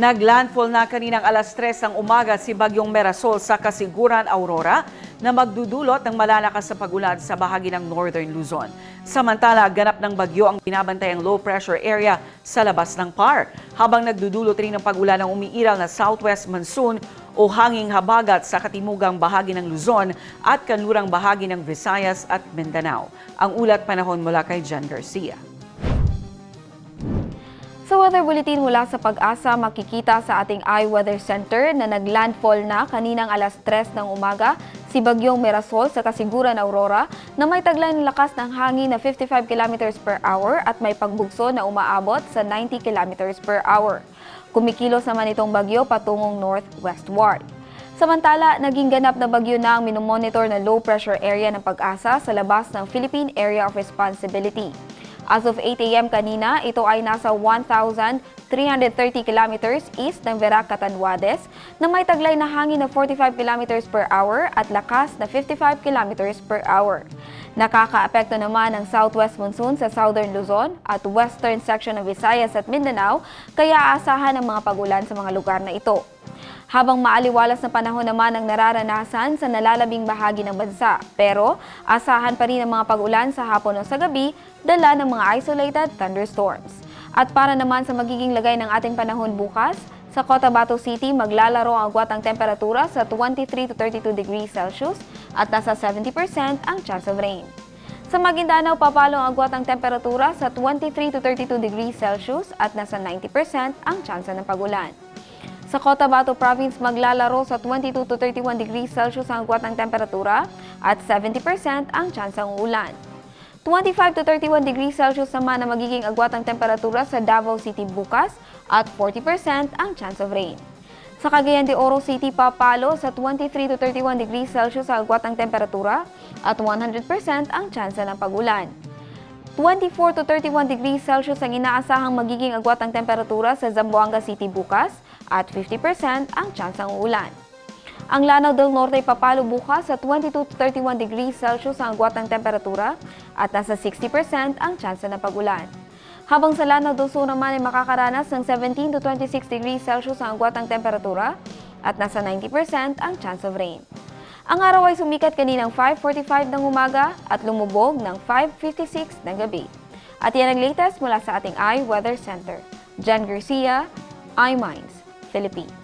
Naglandfall na kaninang alas 3 ng umaga si Bagyong Merasol sa Kasiguran, Aurora na magdudulot ng malalakas na pagulan sa bahagi ng Northern Luzon. Samantala, ganap ng bagyo ang binabantayang low pressure area sa labas ng PAR habang nagdudulot rin ng pagulan ng umiiral na southwest monsoon o hanging habagat sa katimugang bahagi ng Luzon at kanlurang bahagi ng Visayas at Mindanao. Ang ulat panahon mula kay Jan Garcia. Weather bulletin mula sa pag-asa, makikita sa ating iWeather Center na naglandfall na kaninang alas 3 ng umaga si Bagyong Merasol sa Kasiguran, Aurora na may taglay ng lakas ng hangin na 55 km per hour at may pagbugso na umaabot sa 90 km per hour. Kumikilos naman itong bagyo patungong northwestward. Samantala, naging ganap na bagyo na ang minomonitor na low pressure area ng pag-asa sa labas ng Philippine Area of Responsibility. As of 8 a.m. kanina, ito ay nasa 1,330 kilometers east ng Verac Catanduades na may taglay na hangin na 45 kilometers per hour at lakas na 55 kilometers per hour. Nakakaapekto naman ang southwest monsoon sa southern Luzon at western section ng Visayas at Mindanao kaya aasahan ang mga pagulan sa mga lugar na ito. Habang maaliwalas na panahon naman ang nararanasan sa nalalabing bahagi ng bansa. Pero asahan pa rin ang mga pag-ulan sa hapon o sa gabi, dala ng mga isolated thunderstorms. At para naman sa magiging lagay ng ating panahon bukas, sa Cotabato City maglalaro ang agwat temperatura sa 23 to 32 degrees Celsius at nasa 70% ang chance of rain. Sa Maguindanao, papalo ang agwat temperatura sa 23 to 32 degrees Celsius at nasa 90% ang chance ng pagulan. Sa Cotabato Province, maglalaro sa 22 to 31 degrees Celsius ang agwat ng temperatura at 70% ang tsansang ulan. 25 to 31 degrees Celsius naman na magiging agwat ng temperatura sa Davao City bukas at 40% ang chance of rain. Sa Cagayan de Oro City, papalo sa 23 to 31 degrees Celsius ang agwat ng temperatura at 100% ang tsansa ng pagulan. 24 to 31 degrees Celsius ang inaasahang magiging agwat ng temperatura sa Zamboanga City bukas at 50% ang tsansang ulan. Ang Lanao del Norte ay papalo bukas sa 22 to 31 degrees Celsius ang agwat temperatura at nasa 60% ang tsansa ng pagulan. Habang sa Lanao del Sur naman ay makakaranas ng 17 to 26 degrees Celsius ang agwat temperatura at nasa 90% ang chance of rain. Ang araw ay sumikat kaninang 5.45 ng umaga at lumubog ng 5.56 ng gabi. At yan ang latest mula sa ating iWeather Center. Jan Garcia, iMinds, Philippines.